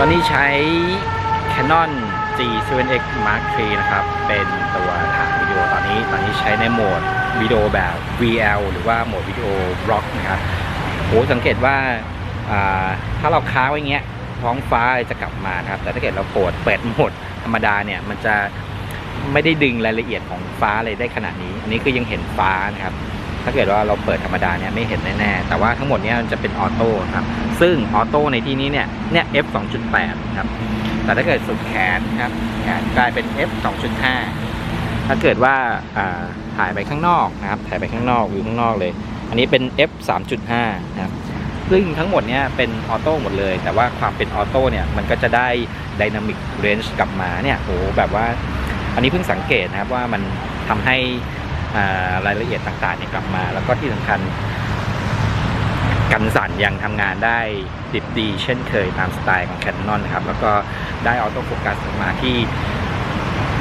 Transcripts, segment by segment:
ตอนนี้ใช้ Canon G7X Mark III นะครับ เป็นตัวถ่ายวิดีโอตอนนี้ ตอนนี้ใช้ในโหมดวิดีโอแบบ VL หรือว่าโหมดวิดีโอบล็อกนะครับโหสังเกตว่าาถ้าเราค้างไว้อย่างเงี้ยท้องฟ้าจะกลับมาครับ แต่ถ้าเกิดเราโปรดเปิดโหมดธรรมดาเนี่ย มันจะไม่ได้ดึงรายละเอียดของฟ้าเลยได้ขนาดนี้ อันนี้คือยังเห็นฟ้านะครับ ถ้าเกิดว่าเราเปิดธรรมดาเนี่ยไม่เห็นแน่ๆแต่ว่าทั้งหมดเนี่ยมันจะเป็นออโต้ครับซึ่งออโต้ในที่นี้เนี่ยเนี่ย f 2.8ครับแต่ถ้าเกิดสุดแขนครับแขนกลายเป็น f 2.5 ถ้าเกิดว่าอ่าถ่ายไปข้างนอกนะครับถ่ายไปข้างนอกวิวข้างนอกเลย อันนี้เป็น f 3.5นะครับซึ่งทั้งหมดเนี่ยเป็นออโต้หมดเลย แต่ว่าความเป็นออโต้เนี่ยมันก็จะได้ไดนามิกเรนจ์กลับมาเนี่ยโหแบบว่า อันนี้เพิ่งสังเกตนะครับว่ามันทำให้ รายละเอียดต่างๆเนี่ยกลับมา แล้วก็ที่สำคัญ กันสั่นยังทำงานได้ดิบดีเช่นเคยตามสไตล์ของ Canon นะครับ แล้วก็ได้ออโต้โฟกัสมาที่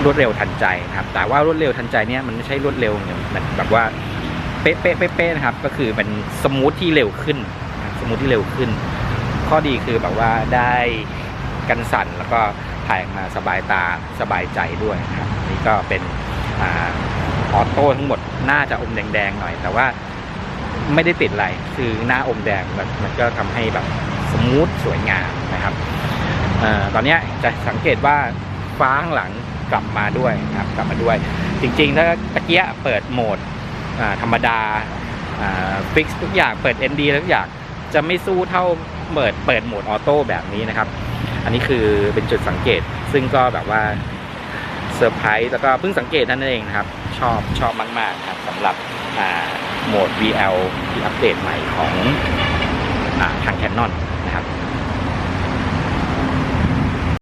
รวดเร็วทันใจนะครับ แต่ว่ารวดเร็วทันใจเนี่ยมันไม่ใช่รวดเร็วเนี่ยมันแบบว่าเป๊ะเป๊ะเป๊ะนะครับ ก็คือเป็นสมูทที่เร็วขึ้น สมูทที่เร็วขึ้น ข้อดีคือแบบว่าได้กันสั่นแล้วก็ถ่ายมาสบายตาสบายใจด้วยนะครับนนี่ก็เป็น ออโต้ทั้งหมดน่าจะอมแดงๆหน่อย แต่ว่าไม่ได้ติดอะไรคือหน้าอมแดงมันมันก็ทำให้แบบสมูทสวยงามนะครับอตอนนี้จะสังเกตว่าฟ้าข้างหลังกลับมาด้วยนะครับกลับมาด้วย จริงๆ ถ้าตะเกียเปิดโหมดธรรมดาฟิกทุกอย่างเปิด ND ทุกอย่างจะไม่สู้เท่าเปิดเปิดโหมดออโต้แบบนี้นะครับ อันนี้คือเป็นจุดสังเกตซึ่งก็แบบว่า เซอร์ไพรส์แล้วก็เพิ่งสังเกตนั่นเองนะครับ ชอบชอบมาก ๆ ครับสำหรับโหมด VL ที่อัปเดตใหม่ของอทาง Canon นะครับ